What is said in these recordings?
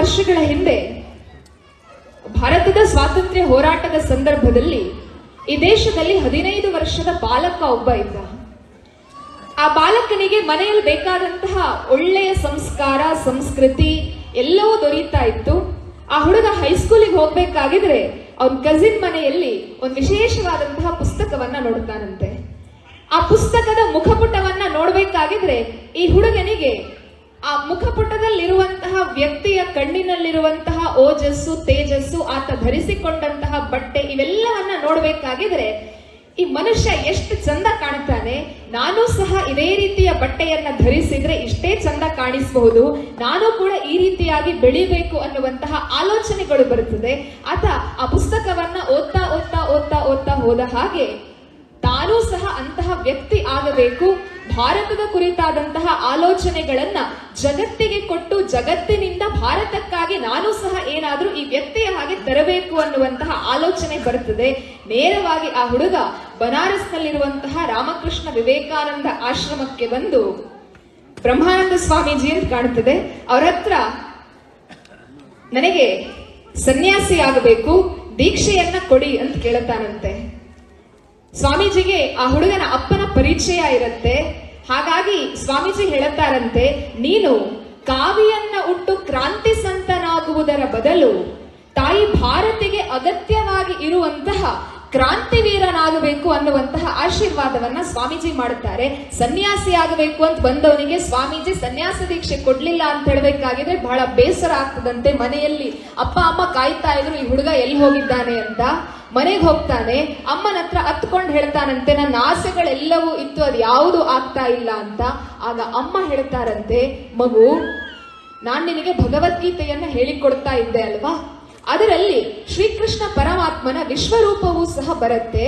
ವರ್ಷಗಳ ಹಿಂದೆ ಭಾರತದ ಸ್ವಾತಂತ್ರ್ಯ ಹೋರಾಟದ ಸಂದರ್ಭದಲ್ಲಿ ಈ ದೇಶದಲ್ಲಿ ಹದಿನೈದು ವರ್ಷದ ಬಾಲಕ ಒಬ್ಬ ಇದ್ದ. ಆ ಬಾಲಕನಿಗೆ ಮನೆಯಲ್ಲಿ ಬೇಕಾದಂತಹ ಒಳ್ಳೆಯ ಸಂಸ್ಕಾರ, ಸಂಸ್ಕೃತಿ ಎಲ್ಲವೂ ದೊರೀತಾ ಇತ್ತು. ಆ ಹುಡುಗ ಹೈಸ್ಕೂಲಿಗೆ ಹೋಗ್ಬೇಕಾಗಿದ್ರೆ ಅವನ ಕಸಿನ್ ಮನೆಯಲ್ಲಿ ಒಂದು ವಿಶೇಷವಾದಂತಹ ಪುಸ್ತಕವನ್ನ ನೋಡ್ತಾನಂತೆ. ಆ ಪುಸ್ತಕದ ಮುಖಪುಟವನ್ನ ನೋಡ್ಬೇಕಾಗಿದ್ರೆ ಈ ಹುಡುಗನಿಗೆ ಆ ಮುಖಪುಟದಲ್ಲಿರುವಂತಹ ವ್ಯಕ್ತಿಯ ಕಣ್ಣಿನಲ್ಲಿರುವಂತಹ ಓಜಸ್ಸು, ತೇಜಸ್ಸು ಆತ ಧರಿಸಿಕೊಂಡಂತಹ ಬಟ್ಟೆ ಇವೆಲ್ಲವನ್ನ ನೋಡ್ಬೇಕಾಗಿದ್ರೆ ಈ ಮನುಷ್ಯ ಎಷ್ಟು ಚಂದ ಕಾಣ್ತಾನೆ, ನಾನು ಸಹ ಇದೇ ರೀತಿಯ ಬಟ್ಟೆಯನ್ನ ಧರಿಸಿದ್ರೆ ಇಷ್ಟೇ ಚಂದ ಕಾಣಿಸಬಹುದು, ನಾನು ಕೂಡ ಈ ರೀತಿಯಾಗಿ ಬೆಳಿಬೇಕು ಅನ್ನುವಂತಹ ಆಲೋಚನೆಗಳು ಬರುತ್ತದೆ. ಆತ ಆ ಪುಸ್ತಕವನ್ನ ಓದ್ತಾ ಓದ್ತಾ ಓದ್ತಾ ಓದ್ತಾ ಹೋದ ಹಾಗೆ ತಾನೂ ಸಹ ಅಂತಹ ವ್ಯಕ್ತಿ ಆಗಬೇಕು ಭಾರತದ ಕುರಿತಾದಂತಹ ಆಲೋಚನೆಗಳನ್ನ ಜಗತ್ತಿಗೆ ಕೊಟ್ಟು ಜಗತ್ತಿನಿಂದ ಭಾರತಕ್ಕಾಗಿ ನಾನು ಸಹ ಏನಾದರೂ ಈ ವ್ಯಕ್ತಿಯ ಹಾಗೆ ತರಬೇಕು ಅನ್ನುವಂತಹ ಆಲೋಚನೆ ಬರುತ್ತದೆ ನೇರವಾಗಿ ಆ ಹುಡುಗ ಬನಾರಸ್ನಲ್ಲಿರುವಂತಹ ರಾಮಕೃಷ್ಣ ವಿವೇಕಾನಂದ ಆಶ್ರಮಕ್ಕೆ ಬಂದು ಬ್ರಹ್ಮಾನಂದ ಸ್ವಾಮೀಜಿ ಅಂತ ಕಾಣುತ್ತದೆ ಅವರ ಹತ್ರ ನನಗೆ ಸನ್ಯಾಸಿ ಆಗಬೇಕು ದೀಕ್ಷೆಯನ್ನ ಕೊಡಿ ಅಂತ ಕೇಳುತ್ತಾನಂತೆ ಸ್ವಾಮೀಜಿಗೆ ಆ ಹುಡುಗನ ಅಪ್ಪನ ಪರಿಚಯ ಇರುತ್ತೆ. ಹಾಗಾಗಿ ಸ್ವಾಮೀಜಿ ಹೇಳುತ್ತಾರಂತೆ, ನೀನು ಕಾವಿಯನ್ನ ಉಟ್ಟು ಕ್ರಾಂತಿ ಸಂತನಾಗುವುದರ ಬದಲು ತಾಯಿ ಭಾರತಿಗೆ ಅಗತ್ಯವಾಗಿ ಇರುವಂತಹ ಕ್ರಾಂತಿವೀರನಾಗಬೇಕು ಅನ್ನುವಂತಹ ಆಶೀರ್ವಾದವನ್ನ ಸ್ವಾಮೀಜಿ ಮಾಡುತ್ತಾರೆ. ಸನ್ಯಾಸಿ ಆಗಬೇಕು ಅಂತ ಬಂದವನಿಗೆ ಸ್ವಾಮೀಜಿ ಸನ್ಯಾಸ ದೀಕ್ಷೆ ಕೊಡ್ಲಿಲ್ಲ ಅಂತ ಹೇಳಬೇಕಾಗಿದ್ರೆ ಬಹಳ ಬೇಸರ ಆಗ್ತದಂತೆ ಮನೆಯಲ್ಲಿ ಅಪ್ಪ, ಅಮ್ಮ ಕಾಯ್ತಾ ಇದ್ರು, ಈ ಹುಡುಗ ಎಲ್ಲಿ ಹೋಗಿದ್ದಾನೆ ಅಂತ. ಮನೆಗೆ ಹೋಗ್ತಾನೆ, ಅಮ್ಮನ ಹತ್ರ ಹತ್ಕೊಂಡು ಹೇಳ್ತಾನಂತೆ, ನನ್ನ ಆಸೆಗಳೆಲ್ಲವೂ ಇತ್ತು, ಅದು ಯಾವುದು ಆಗ್ತಾ ಇಲ್ಲ ಅಂತ. ಆಗ ಅಮ್ಮ ಹೇಳ್ತಾರಂತೆ, ಮಗು, ನಾನು ನಿನಗೆ ಭಗವದ್ಗೀತೆಯನ್ನ ಹೇಳಿಕೊಡ್ತಾ ಇದ್ದೆ ಅಲ್ವಾ? ಅದರಲ್ಲಿ ಶ್ರೀಕೃಷ್ಣ ಪರಮಾತ್ಮನ ವಿಶ್ವರೂಪವೂ ಸಹ ಬರುತ್ತೆ.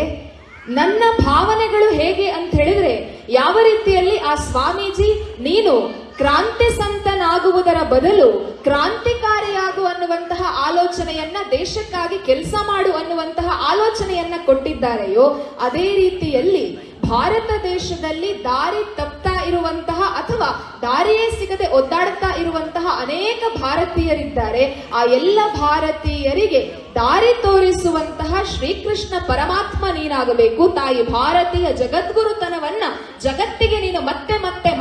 ನನ್ನ ಭಾವನೆಗಳು ಹೇಗೆ ಅಂತ ಹೇಳಿದ್ರೆ, ಯಾವ ರೀತಿಯಲ್ಲಿ ಆ ಸ್ವಾಮೀಜಿ, ನೀನು ಕ್ರಾಂತಿ ಸಂತನಾಗುವುದರ ಬದಲು ಕ್ರಾಂತಿಕಾರಿಯಾಗು ಅನ್ನುವಂತಹ ಆಲೋಚನೆಯನ್ನ ದೇಶಕ್ಕಾಗಿ ಕೆಲಸ ಮಾಡು ಅನ್ನುವಂತಹ ಆಲೋಚನೆಯನ್ನ ಕೊಟ್ಟಿದ್ದಾರೆಯೋ, ಅದೇ ರೀತಿಯಲ್ಲಿ ಭಾರತ ದೇಶದಲ್ಲಿ ದಾರಿ ತಪ್ತಾ ಇರುವಂತಹ ಅಥವಾ ದಾರಿಯೇ ಸಿಗದೆ ಒದ್ದಾಡ್ತಾ ಇರುವಂತಹ ಅನೇಕ ಭಾರತೀಯರಿದ್ದಾರೆ. ಆ ಎಲ್ಲ ಭಾರತೀಯರಿಗೆ ದಾರಿ ತೋರಿಸುವಂತಹ ಶ್ರೀಕೃಷ್ಣ ಪರಮಾತ್ಮ ನೀನಾಗಬೇಕು. ತಾಯಿ ಭಾರತೀಯ ಜಗದ್ಗುರುತನವನ್ನ ಜಗತ್ತಿಗೆ ನೀನು ಮತ್ತೆ ಮತ್ತೆ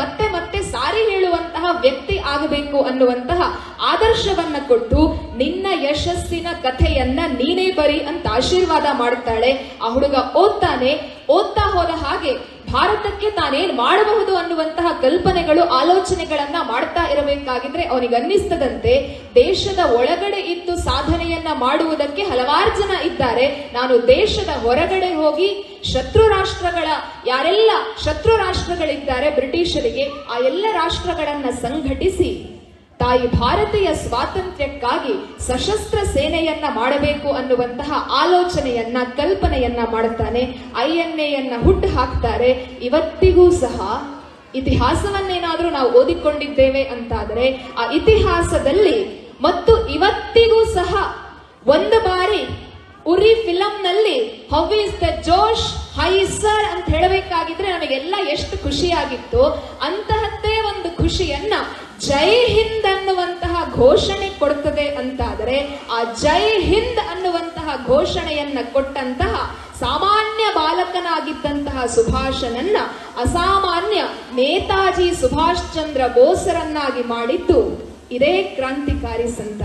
ವ್ಯಕ್ತಿ ಆಗಬೇಕು ಅನ್ನುವಂತಹ ಆದರ್ಶವನ್ನ ಕೊಟ್ಟು ನಿನ್ನ ಯಶಸ್ಸಿನ ಕಥೆಯನ್ನ ನೀನೇ ಬರಿ ಅಂತ ಆಶೀರ್ವಾದ ಮಾಡುತ್ತಾಳೆ. ಆ ಹುಡುಗ ಓದ್ತಾನೆ. ಓದ್ತಾ ಹೋದ ಹಾಗೆ ಭಾರತಕ್ಕೆ ತಾನೇನ್ ಮಾಡಬಹುದು ಅನ್ನುವಂತಹ ಕಲ್ಪನೆಗಳು, ಆಲೋಚನೆಗಳನ್ನ ಮಾಡ್ತಾ ಇರಬೇಕಾಗಿದ್ರೆ ಅವನಿಗೆ ಅನ್ನಿಸ್ತದಂತೆ ದೇಶದ ಒಳಗಡೆ ಇದ್ದು ಸಾಧನೆಯನ್ನ ಮಾಡುವುದಕ್ಕೆ ಹಲವಾರು ಜನ ಇದ್ದಾರೆ. ನಾನು ದೇಶದ ಹೊರಗಡೆ ಹೋಗಿ ಶತ್ರು ರಾಷ್ಟ್ರಗಳ, ಯಾರೆಲ್ಲ ಶತ್ರು ರಾಷ್ಟ್ರಗಳಿದ್ದಾರೆ ಬ್ರಿಟಿಷರಿಗೆ, ಆ ಎಲ್ಲ ರಾಷ್ಟ್ರಗಳನ್ನ ಸಂಘಟಿಸಿ ತಾಯಿ ಭಾರತೀಯ ಸ್ವಾತಂತ್ರ್ಯಕ್ಕಾಗಿ ಸಶಸ್ತ್ರ ಸೇನೆಯನ್ನ ಮಾಡಬೇಕು ಅನ್ನುವಂತಹ ಆಲೋಚನೆಯನ್ನ, ಕಲ್ಪನೆಯನ್ನ ಮಾಡುತ್ತಾನೆ. ಐ ಎನ್ ಎಯನ್ನ ಹುಟ್ಟು ಹಾಕ್ತಾರೆ. ಇವತ್ತಿಗೂ ಸಹ ಇತಿಹಾಸವನ್ನೇನಾದರೂ ನಾವು ಓದಿಕೊಂಡಿದ್ದೇವೆ ಅಂತಾದರೆ ಆ ಇತಿಹಾಸದಲ್ಲಿ ಮತ್ತು ಇವತ್ತಿಗೂ ಸಹ ಒಂದು ಬಾರಿ Uri ಫಿಲಂನಲ್ಲಿ how is the josh high sir ಅಂತ ಹೇಳಬೇಕಾಗಿದ್ರೆ ನಮಗೆಲ್ಲ ಎಷ್ಟು ಖುಷಿಯಾಗಿತ್ತು ಒಂದು ಖುಷಿಯನ್ನ ಜೈ ಹಿಂದ್ ಅನ್ನುವಂತಹ ಘೋಷಣೆ ಕೊಡ್ತದೆ ಅಂತಾದರೆ ಆ ಜೈ ಹಿಂದ್ ಅನ್ನುವಂತಹ ಘೋಷಣೆಯನ್ನ ಕೊಟ್ಟಂತಹ ಸಾಮಾನ್ಯ ಬಾಲಕನಾಗಿದ್ದಂತಹ ಸುಭಾಷನನ್ನ ಅಸಾಮಾನ್ಯ ನೇತಾಜಿ ಸುಭಾಷ್ ಚಂದ್ರ ಬೋಸರನ್ನಾಗಿ ಮಾಡಿದ್ದು ಇದೇ ಕ್ರಾಂತಿಕಾರಿ ಸಂತ